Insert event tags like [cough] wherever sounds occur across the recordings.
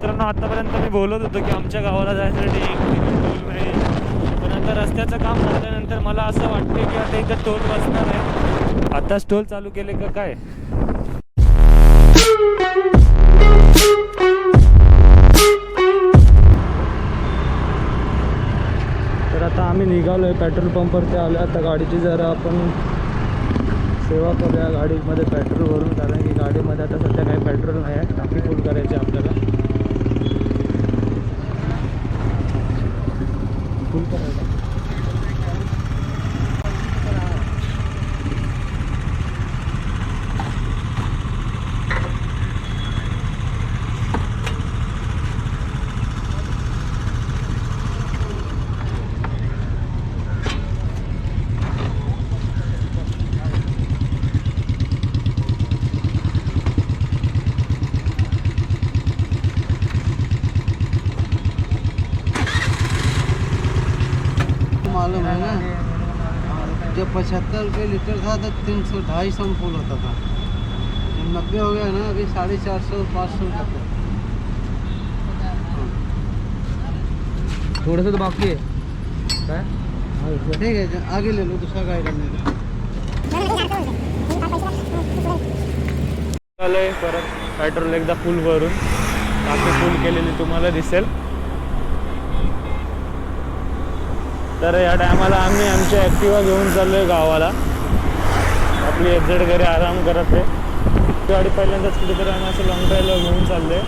मित्रांनो आतापर्यंत मी बोलत होतो की आमच्या गावाला जायसाठी एक टोल नाही पण आता रस्त्याचं काम झाल्यानंतर मला असं वाटते की आता इथं टोल बसणार आहे. आताच टोल चालू केले का काय? तर आता आम्ही निघालो आहे पेट्रोल पंपवरती आलो आता गाडीची जरा आपण सेवा करूया. गाडीमध्ये पेट्रोल भरून कारण की गाडीमध्ये आता सध्या काही पेट्रोल नाही आहे. टाकी फुल करायची आहे आपल्याला फुल करायचं मालूम है ना जब पचहत्तर रुपये लीटर था तो तीन सौ ढाई सौ में फुल होता था। जब नब्बे हो गया ना अभी साढ़े चार सौ पाँच सौ तक है। थोडंसं तर बाकी आहे काय ठीक है आगे ले लो दूसरा गाड़ी करने परत पेट्रोल एकदा फुल भरून. टाकी फुल केलेली तुम्हाला दिसेल. तर या टायमाला आम्ही आमच्या ॲक्टिवा घेऊन चाललो आहे गावाला. आपली एक्झेट घरी आराम करत आहे. ती गाडी पहिल्यांदाच कुठेतरी आम्ही असं लॉंग ड्राईव्हला घेऊन चाललोय.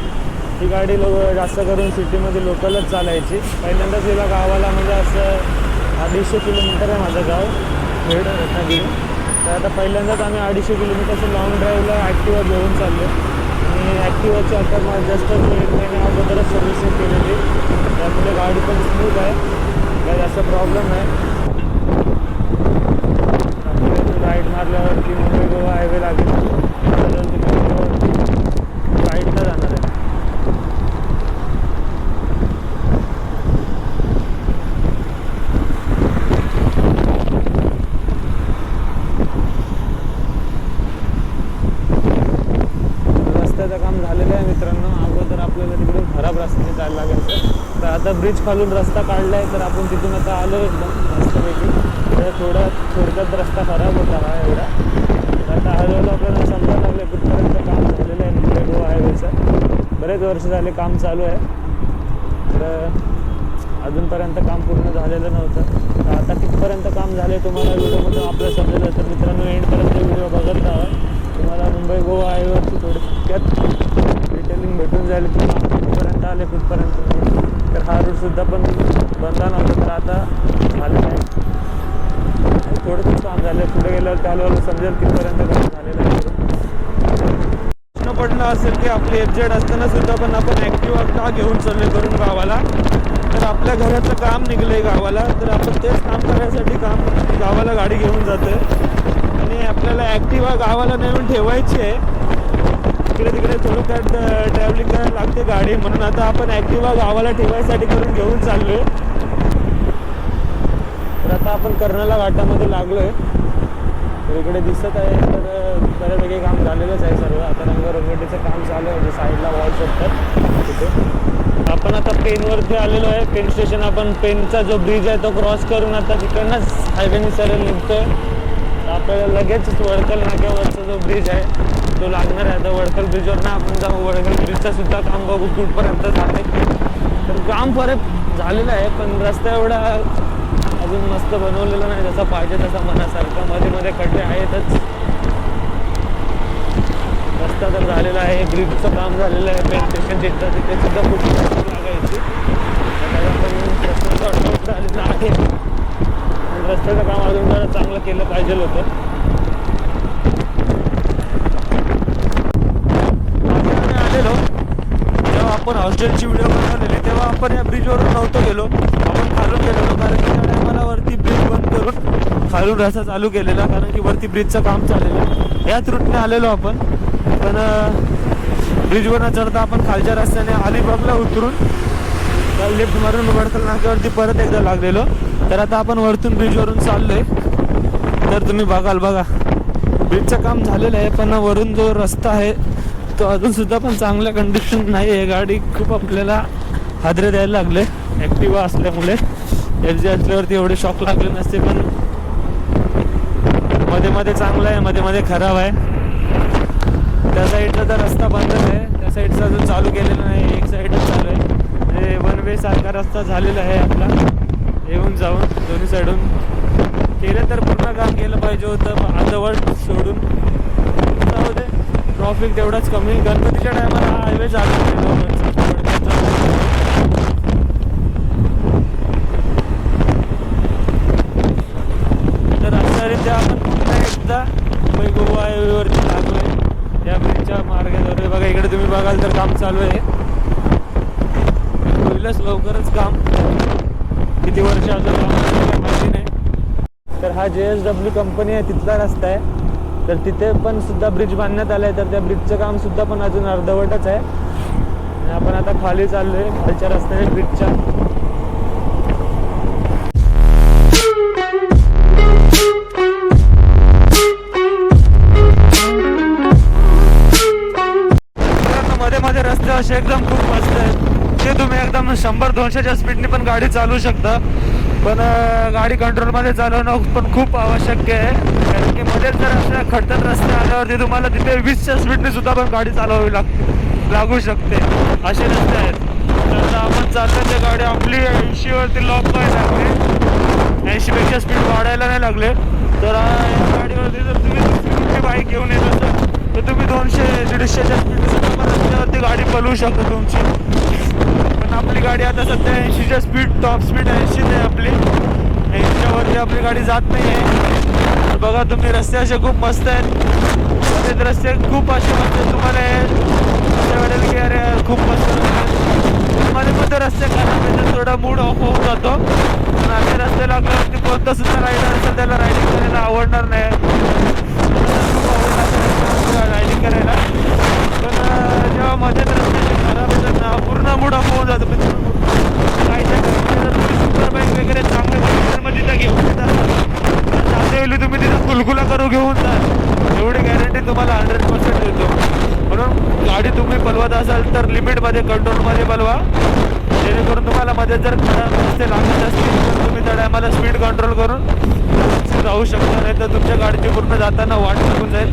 ती गाडी लो जास्त करून सिटीमध्ये लोकलच चालायची. पहिल्यांदाच तिला गावाला म्हणजे असं अडीचशे किलोमीटर आहे माझं गाव. खेड रत्नागिरी तर आता पहिल्यांदाच आम्ही अडीचशे किलोमीटरचं लॉंग ड्राईव्हला ॲक्टिवा घेऊन चाललो आणि ॲक्टिवाची आता मला जस्ट एक महिन्या अगोदरच सर्व्हिसिंग केलेली. त्यामुळे गाडी पण स्मूथ आहे. काही जास्त प्रॉब्लेम नाही राईड मारल्यावरती मुंबई गोवा हायवे लागेल तर तुम्ही त्याच्यावरती राईडला जाणार आहे रस्त्याचं काम झालेलं आहे मित्रांनो अगोदर आपल्याला तिकडून खराब रस्त्याने जायला लागायचं तर आता ब्रिज खालून रस्ता काढला आहे तर आपण तिथून आता आलो एकदम मस्तपैकी. तर थोडा थोडक्यात रस्ता खराब होता हा एवढा. आता हळूहळू आपल्याला समजायला लागलं कुठपर्यंत काम झालेलं आहे मुंबई गोवा हायवेचं बरेच वर्ष झाले काम चालू आहे. तर अजूनपर्यंत काम पूर्ण झालेलं नव्हतं. तर आता कितपर्यंत काम झाले तुम्हाला व्हिडिओमधून आपल्याला समजलं तर मित्रांनो एंडपर्यंत व्हिडिओ बघत राहा. तुम्हाला मुंबई गोवा हायवेवरची थोडक्यात डिटेलिंग भेटून जाईल की काम कुठपर्यंत आले कुठपर्यंत तर हा रोडसुद्धा पण बनला नव्हता तर आता झालेला आहे थोडंसं काम झालं. पुढे गेल्यावर त्याला समजेल तिथपर्यंत काम झालेलं आहे. प्रश्न पडला असेल की आपली एफजेड असताना सुद्धा पण आपण ॲक्टिवा का घेऊन चाललोय करून गावाला. तर आपल्या घराचं काम निघलंय गावाला. तर आपण तेच काम करायसाठी काम गावाला गाडी घेऊन जातोय. आणि आपल्याला ॲक्टिवा गावाला नेऊन ठेवायची आहे. इकडे तिकडे थोडं त्यात ट्रॅव्हलिंग करायला लागते गाडी म्हणून आता आपण ॲक्टिवा गावाला ठेवायसाठी करून घेऊन चाललोय. तर आता आपण कर्नाला घाटामध्ये लागलोय. तर इकडे दिसत आहे तर बऱ्यापैकी काम झालेलंच आहे सर्व. आता रंगरंगोटीचं काम चालू आहे म्हणजे साईडला वॉल्स असतात तिथे. आपण आता पेनवरती आलेलो आहे. पेन स्टेशन आपण पेनचा जो ब्रिज आहे तो क्रॉस करून आता तिकडनंच हायवेने सरळ निघतोय. आपल्याला लगेच वडकल नाक्यावरचा जो ब्रिज आहे तो लागणार आहे. आता वडकल ब्रिजवर ना आपण जाऊ. वडकल ब्रिजचं सुद्धा काम बघू. कुठपर्यंत झाले तर काम परत झालेलं आहे. पण रस्ता एवढा अजून मस्त बनवलेलं नाही जसा पाहिजे तसा मनासारखा. मध्ये मध्ये खड्डे आहेतच. रस्ता तर झालेला आहे. ब्रिजचं काम झालेलं आहे. पेन स्टेशन तिथं तिथे सुद्धा खूप लागायची तर त्याला आहे. रस्त्याचं काम अजून जरा चांगलं केलं पाहिजे होतं मागे आम्ही आलेलो जेव्हा आपण हॉस्टेलची व्हिडिओ बनवलेली तेव्हा आपण या ब्रिजवरून नव्हतो गेलो. आपण खालून गेलेलो कारण की त्या टायमाला वरती ब्रिज बंद करून खालून रस्ता चालू केलेला कारण की वरती ब्रिजचं काम चाललेलं याच रूटने आलेलो आपण पण ब्रिजवर न चढता आपण खालच्या रस्त्याने अलिबागला उतरून लिफ्ट मारून वडकल नाक्यावरती परत एकदा लागलेलो. तर आता आपण वरतून ब्रिजवरून चाललोय. तर तुम्ही बघाल बघा. ब्रिजचं काम झालेलं आहे पण वरून जो रस्ता आहे तो अजून सुद्धा पण चांगल्या कंडिशन नाही आहे. गाडी खूप आपल्याला हादरे द्यायला लागले. ॲक्टिवा असल्यामुळे. एफ जी असल्यावरती एवढे शॉक लागले नसते पण मध्ये मध्ये चांगला आहे मध्ये मध्ये खराब आहे. त्या साईडचा तर रस्ता बंदच आहे. त्या साईडचा अजून चालू केलेला नाही. एक साईडच चालू आहे. वन वे सारखा रस्ता झालेला आहे आपला. येऊन जाऊन दोन्ही साईडून केलं तर पूर्ण काम केलं पाहिजे होतं. पण अर्धवट सोडून ट्रॉफिक तेवढाच कमी. गणपतीच्या टायमाला हा हायवे चालू आहे तर अशा रीत्या आपण पुन्हा एकदा मुंबई गोवा हायवेवरती लागलो आहे या ब्रिजच्या मार्गाद्वारे. बघा इकडे तुम्ही बघाल तर काम चालू आहे. होईलच लवकरच काम. किती वर्ष अजून काम माहिती नाही. तर हा जे एस डब्ल्यू कंपनी आहे तिथला रस्ता आहे. तर तिथे पण सुद्धा ब्रिज बांधण्यात आलं आहे तर त्या ब्रिजचं काम सुद्धा पण अजून अर्धवटच आहे. आणि आपण आता खाली चाललोय. खालच्या रस्त्याने ब्रिजच्या मध्ये मध्ये रस्ते असे एकदम खूप मस्त आहेत. ते तुम्ही एकदम शंभर दोनशेच्या स्पीडने पण गाडी चालवू शकता. पण गाडी कंट्रोलमध्ये चालवणं पण खूप आवश्यक आहे. कारण की मध्येच जर असं खडतर रस्ते आल्यावरती तुम्हाला तिथे वीसच्या स्पीडने सुद्धा पण गाडी चालवावी लागते लागू शकते. असे रस्ते आहेत. तर आपण चाललो त्या गाडी आपली ऐंशीवरती लॉक व्हायला लागली. ऐंशीपेक्षा स्पीड वाढायला नाही लागले. तर या गाडीवरती जर तुम्ही तुमची बाईक घेऊन येत असाल तर तुम्ही दोनशे दीडशेच्या स्पीड रस्त्यावरती गाडी पलवू शकता तुमची. कारण आपली गाडी आता सध्या ऐंशीच्या स्पीड टॉप स्पीड ऐंशीच आहे आपली. ऐंशीच्यावरती आपली गाडी जात नाही आहे बघा तुम्ही रस्ते असे खूप मस्त आहेत. रस्ते खूप असे म्हणजे तुम्हाला असे वाटेल की अरे खूप मस्त तुम्हाला आहेत. मध्ये मध्ये रस्ते खराब थोडा मूड ऑफ होऊन जातो. पण असे रस्ते लागल्यावरती कोणता सुद्धा रायडर असेल त्याला रायडिंग करायला आवडणार नाही. रायडिंग करायला. पण जेव्हा मध्येच रस्ते पूर्ण मूड अप होऊन जातो काही सुपर बाईक वगैरे चांगल्या कंडिशनमध्ये तिथं घेऊन येतात जाते वेळी तुम्ही तिथं कुलकुला करू घेऊन जा. एवढी गॅरंटी तुम्हाला हंड्रेड पर्सेंट देतो. म्हणून गाडी तुम्ही पलवत असाल तर लिमिटमध्ये कंट्रोलमध्ये पलवा जेणेकरून तुम्हाला मध्ये जर खराब रस्ते लागत असतील तर तुम्ही त्या टायमाला स्पीड कंट्रोल करून जाऊ राहू शकता. नाही तर तुमच्या गाडीची पूर्ण जाताना वाट लागून जाईल.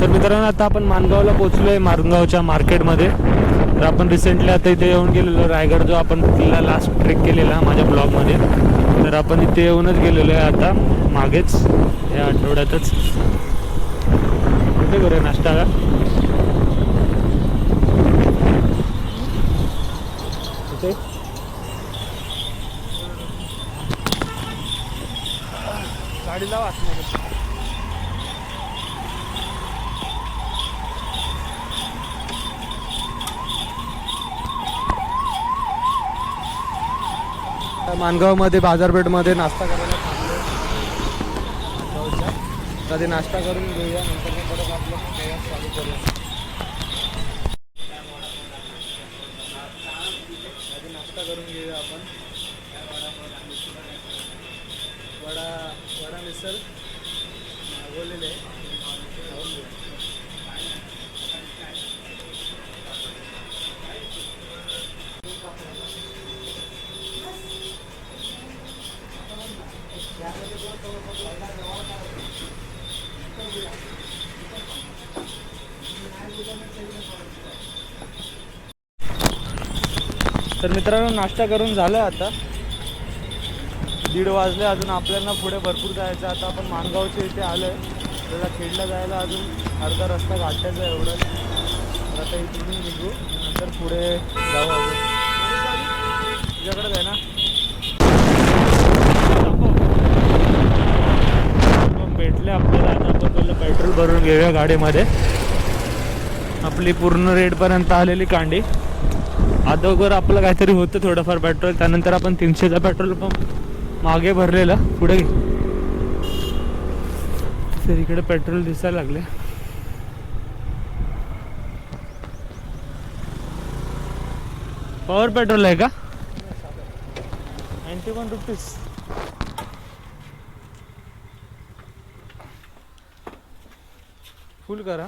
तर मित्रांनो आता आपण मानगावला पोचलो आहे मारगावच्या मार्केटमध्ये. तर आपण रिसेंटली आता इथे येऊन गेलेलो रायगड जो आपण किल्ला लास्ट ट्रेक केलेला माझ्या ब्लॉगमध्ये तर आपण इथे येऊनच गेलेलो आहे आता मागेच या आठवड्यातच. कुठे करूया नाश्ता Okay. मानगावमध्ये बाजारपेठमध्ये नाश्ता करायला थांबलो. कधी नाश्ता करून घेऊया नंतर परत आपलं प्रवास चालू करूया. आधी नाश्ता करून घेऊया आपण. वडा वडा मिसळ मागवलेले आहे. तर मित्रांनो नाश्ता करून झालं आता. दीड वाजले अजून आपल्याला पुढे भरपूर जायचं आता आपण माणगावच्या इथे आलो आहे त्याला खेडला जायला अजून अर्धा रस्ता गाठायचा आहे एवढं. तर आता इथून निघू. नंतर पुढे जाऊ अजून. तुझ्याकडेच आहे ना. मग भेटले आपल्याला. आता आपण पहिलं पेट्रोल भरून घेऊया गाडीमध्ये. आपली पूर्ण रेटपर्यंत आलेली कांडी. अगोदर आपलं काहीतरी होतं थोडंफार पेट्रोल. त्यानंतर आपण तीनशेचा पेट्रोल पंप मागे भरलेला. पुढे घे. तर इकडे पेट्रोल दिसायला लागले. पॉवर पेट्रोल आहे का? नाईन्टी वन रुपीज फुल करा.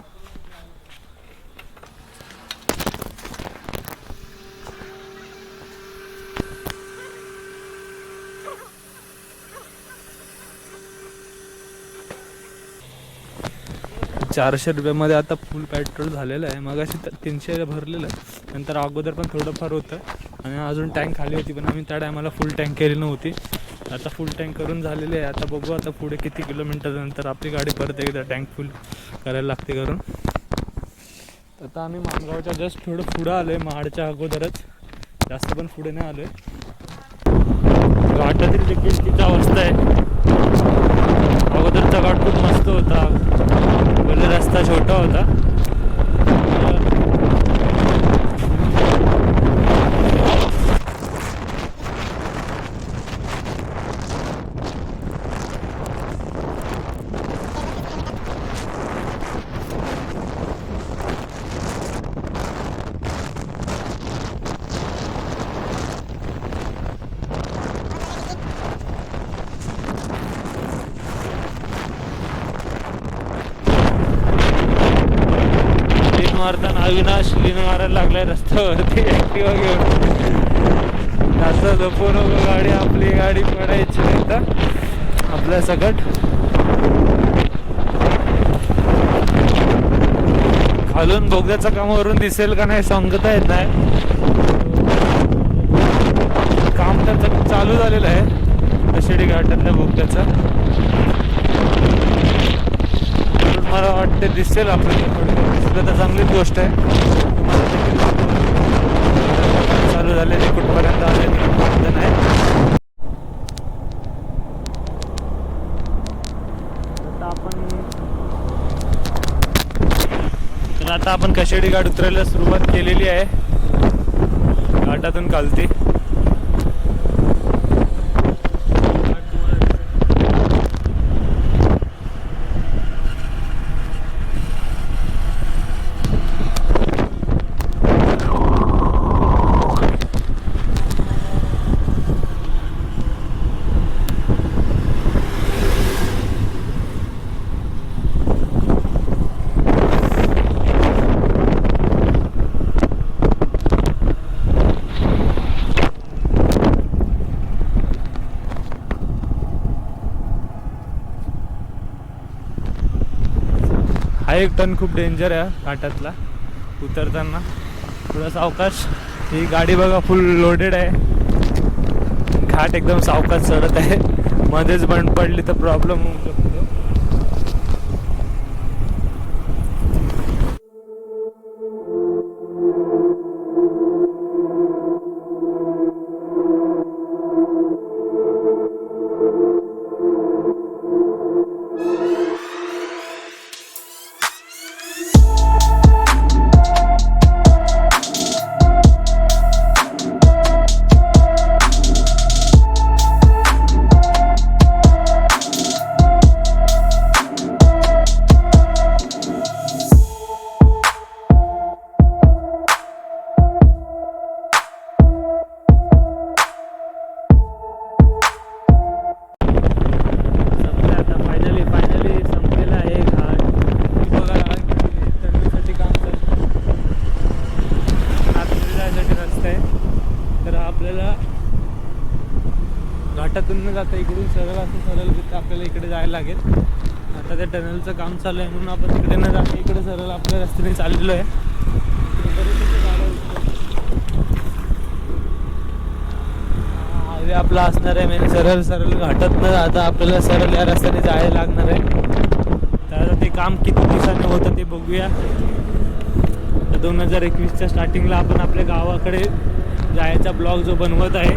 चारशे रुपयामध्ये आता फुल पेट्रोल झालेलं आहे. मग अशी तीनशे भरलेलं. आहे नंतर अगोदर पण थोडंफार होतं. आणि अजून टँक खाली होती पण आम्ही त्या टायमाला फुल टँक केली नव्हती. आता फुल टँक करून झालेली आहे. आता बघू आता पुढे किती किलोमीटर नंतर आपली गाडी परत एकदा टँक फुल करायला लागते करून आता आम्ही माणगावच्या जस्ट थोडं पुढं आलो आहे महाडच्या अगोदरच. जास्त पण पुढे नाही आलो आहे घाटातील देखील किती अवस्था आहे. अगोदरचा घाट खूप मस्त होता. पहिले रस्ता छोटा होता लीन मारताना अविनाश लीन मारायला लागलाय रस्त्यावरती. ऍक्टिव्हा घेऊन. असं जपू नको गाडी आपली गाडी पडायची नाही तर. आपल्या सकट. खालून बोगद्याचं काम वरून दिसेल का नाही सांगता येत नाही. काम त्याचं चालू झालेलं आहे. कशेडी घाटातल्या बोगद्याचं म्हणून मला वाटते दिसेल आपल्याला थोडं तर चांगलीच गोष्ट आहे. तुम्हाला देखील चालू झाले ते कुठपर्यंत आले नाही. आता आपण आता आपण कशेडी घाट उतरायला सुरुवात केलेली आहे. घाटातून कालती हा एक टन खूप डेंजर आहे घाटातला उतरताना. थोडा सावकाश ही गाडी बघा फुल लोडेड आहे. घाट एकदम सावकाश चढत आहे. मध्येच बंद पडली तर प्रॉब्लेम होऊ शकतो चालू आहे म्हणून आपण तिकडे न जातो इकडे सरळ आपल्या रस्त्याने चाललेलो आहे. हायवे आपला असणार आहे म्हणजे सरळ सरळ घाटात न जाता आपल्याला सरळ या रस्त्याने जायला लागणार आहे. तर ते काम किती दिवसाने होतं ते बघूया. तर दोन हजार एकवीसच्या स्टार्टिंगला आपण आपल्या गावाकडे जायचा ब्लॉग जो बनवत आहे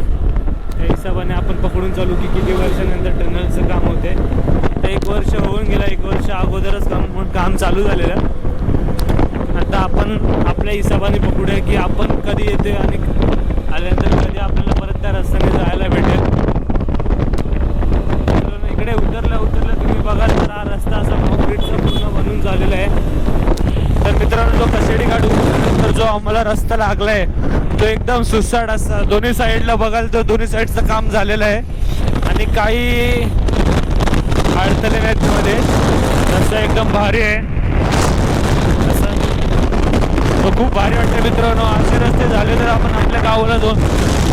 त्या हिशोबाने आपण पकडून चालू की किती वर्षानंतर टनलचं काम होते आता एक वर्ष होऊन गेला एक वर्ष अगोदरच काम काम चालू झालेलं. आता आपण आपल्या हिशोबाने पकडूया की आपण कधी येतोय आणि आल्यानंतर कधी आपल्याला परत त्या रस्त्याने जायला भेटेल. इकडे उतरल्या उतरल्या तुम्ही बघाल तर हा रस्ता असा कॉन्क्रीटचा पूर्ण बनून झालेला आहे. तर मित्रांनो जो कसेडी काढून तर जो आम्हाला रस्ता लागलाय तो एकदम सुसाट असा. दोन्ही साईडला बघाल तर दोन्ही साईडचं काम झालेलं आहे. आणि काही अडथळे नाहीत मध्ये रस्ता एकदम भारी आहे. असं तो खूप भारी वाटतं मित्रांनो. असे रस्ते झाले तर आपण आपल्या गावाला दोन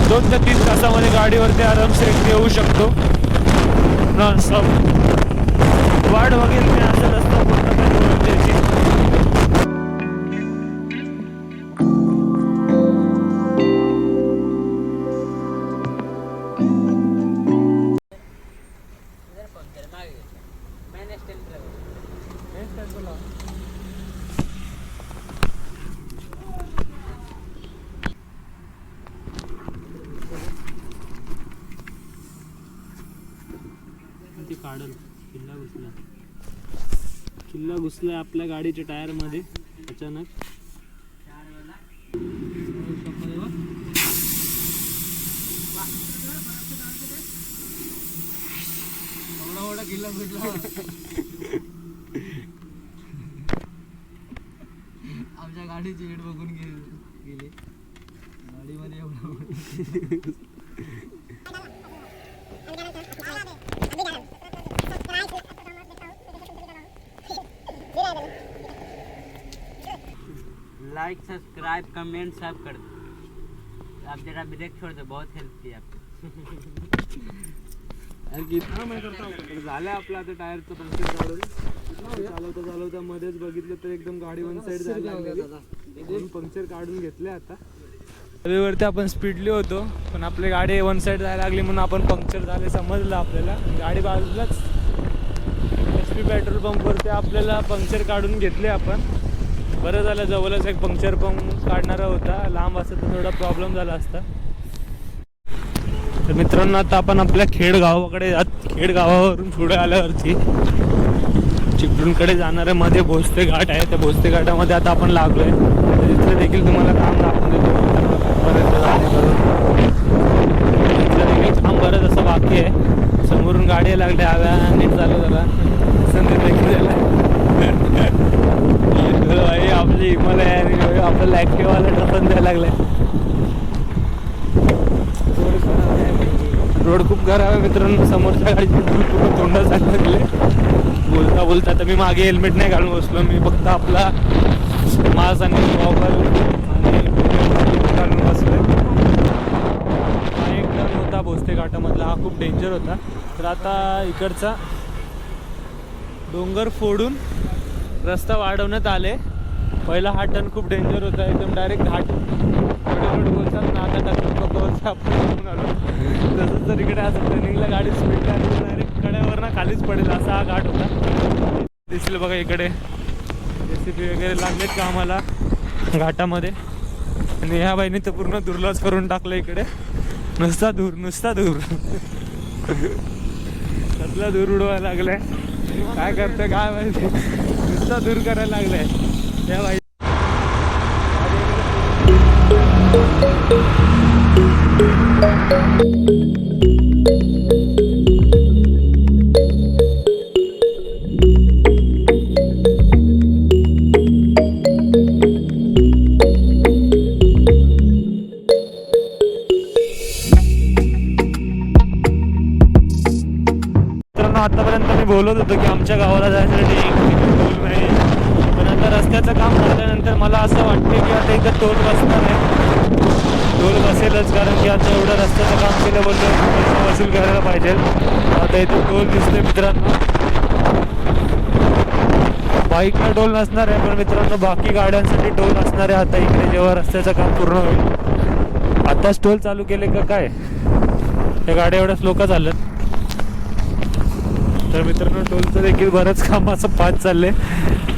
दोन ते तीन तासामध्ये गाडीवरती आरामशीर येऊ शकतो. नॉनस्टॉप वाट वगैरे मी असं रस्ता काढल. किल्ला घुसला. किल्ला घुसला आपल्या गाडीच्या टायरमध्ये अचानक. किल्ला आमच्या गाडीची वेट बघून गेले. गाडीमध्ये एवढा [laughs] [laughs] [laughs] लाइक सब्सक्राइब कमेंट सब कर दो। आप जरा ब्रेक छोड़ दो बहुत हेल्प की आपको झालं आपलं आता टायरचं पंक्चर काढून चालवता चालवता मध्येच बघितलं तर एकदम गाडी वन साईड जायला पंक्चर काढून घेतले आता. हायवेवरती आपण स्पीडली होतो पण आपली गाडी वन साईड जायला लागली म्हणून आपण पंक्चर झाले समजलं आपल्याला. गाडी बाजूलाच एच पी पेट्रोल पंपवरती आपल्याला पंक्चर काढून घेतले आपण. बरं झालं जवळच एक पंक्चर पंप काढणारा होता. लांब असं तर थोडा प्रॉब्लेम झाला असता. तर मित्रांनो आता आपण आपल्या खेड गावाकडे जात खेड गावावरून पुढे आल्यावरती चिपळूणकडे जाणाऱ्या मध्ये भोसते घाट आहे. त्या भोसते घाटामध्ये आता आपण लागलोय. तर तिथलं देखील तुम्हाला काम दाखवून देतो. देखील काम बरंच असं बाकी आहे. समोरून गाडी लागली हव्या नीट चालू झाला. संधी देखील आहे आपली हिमालय आपलं ॲक्टिवाला टसन द्यायला लागलाय. रोड खूप खराब आहे मित्रांनो समोरच्या गाडीचे पूर्ण तोंड लागले. बोलता बोलता तर मी मागे हेल्मेट नाही घालून बसलो मी फक्त आपला मास्क आणि गॉगल आणि घालून बसलो हा एक टर्न होता भोसते घाटामधला हा खूप डेंजर होता. तर आता इकडचा डोंगर फोडून रस्ता वाढवण्यात आले. पहिला हा टर्न खूप डेंजर होता. एकदम डायरेक्ट घाट रोड बोलतात ना आता टर्न आपण घेऊन आलो. तसंच इकडे असं टर्निंगला गाडी स्पीड आली डायरेक्ट कड्यावर ना खालीच पडेल असा हा घाट होता. दिसलं बघा इकडे. ए सी बी वगैरे लागलेत का आम्हाला घाटामध्ये. आणि ह्या बाईने तर पूर्ण दुर्लक्ष करून टाकलं इकडे. नुसता दूर नुसता दूर कसला दूर उडवायला लागलाय. काय करतं काय माहिती. नुसता दूर करायला लागलाय. त्या बाई की आता एवढं रस्त्याचं काम केलं पैसे वसूल करायला पाहिजे. आता इथे टोल दिसतोय मित्रांनो. बाईकला टोल नसणार आहे पण मित्रांनो बाकी गाड्यांसाठी टोल असणार आहे आता इकडे जेव्हा रस्त्याचं काम पूर्ण होईल. आताच टोल चालू केले का काय? त्या गाड्या एवढ्या स्लो का चालत तर मित्रांनो टोलचं देखील बरंच काम असं फास्ट चाललंय.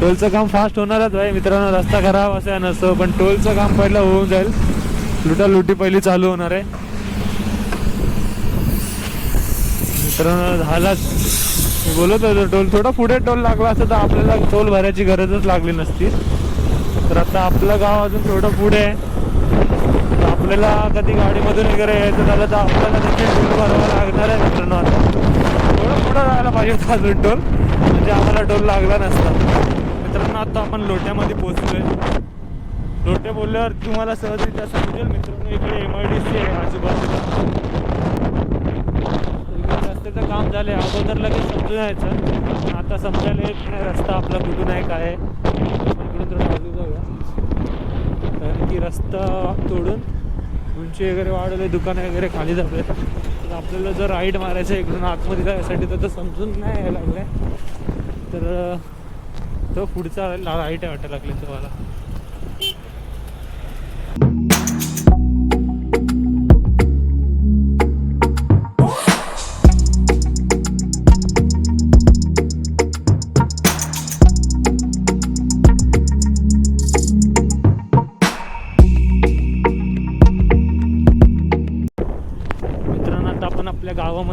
टोलचं काम फास्ट होणारच आहे. मित्रांनो रस्ता खराब असं नसतो पण टोलचं काम पहिलं होऊन जाईल. लुटालुटी पहिली चालू होणार आहे. मित्रांनो झालाच मी बोलत होतो टोल थोडा पुढे टोल लागला असता तर आपल्याला टोल भरायची गरजच लागली नसती. तर आता आपलं गाव अजून थोडं पुढे आहे. आपल्याला कधी गाडीमधून वगैरे यायचं झालं तर आपल्याला देखील टोल भरावा लागणार आहे मित्रांनो आता. थोडं पुढं राहायला पाहिजे होता अजून टोल. म्हणजे आम्हाला टोल लागला नसता. मित्रांनो आता आपण लोट्यामध्ये पोहोचलोय. लोटे बोलल्यावर तुम्हाला सहजरित्या समजेल मित्रांनो इकडे एम आय डी सी आहे आजूबाजूला. इकडे रस्त्याचं काम झालं आहे अगोदर लगेच समजून यायचं. पण आता समजायला येत नाही. रस्ता आपला कुठून आहे काय आहे? इकडून तर बाजू जाऊया कारण की रस्ता तोडून उंची वगैरे वाढवले दुकानं वगैरे खाली जाते तर आपल्याला जर राईट मारायचं आहे इकडून आतमध्ये जायसाठी तर समजून नाही यायला लागलं तर तो पुढचा राईट आहे वाटायला लागले तुम्हाला.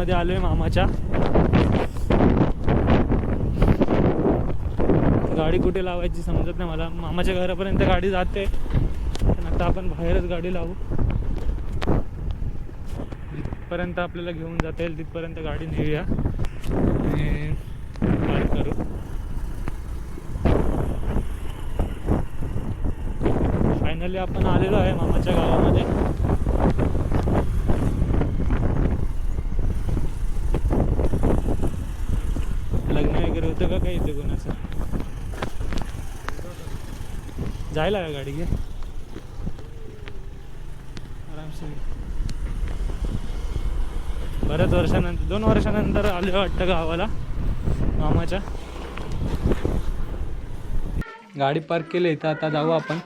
मध्ये आलोय मामाच्या. गाडी कुठे लावायची समजत नाही मला. मामाच्या घरापर्यंत गाडी जाते. पण आता आपण बाहेरच गाडी लावू. जिथपर्यंत आपल्याला घेऊन जाता येईल. तिथपर्यंत गाडी नेऊया. आणि काय करू. फायनली आपण आलेलो आहे मामाच्या गावामध्ये. जायला का गाडी घे? आरामसे बऱ्याच वर्षानंतर दोन वर्षानंतर आले वाटतं गावाला मामाच्या. गाडी पार्क केली इथं आता जाऊ आपण.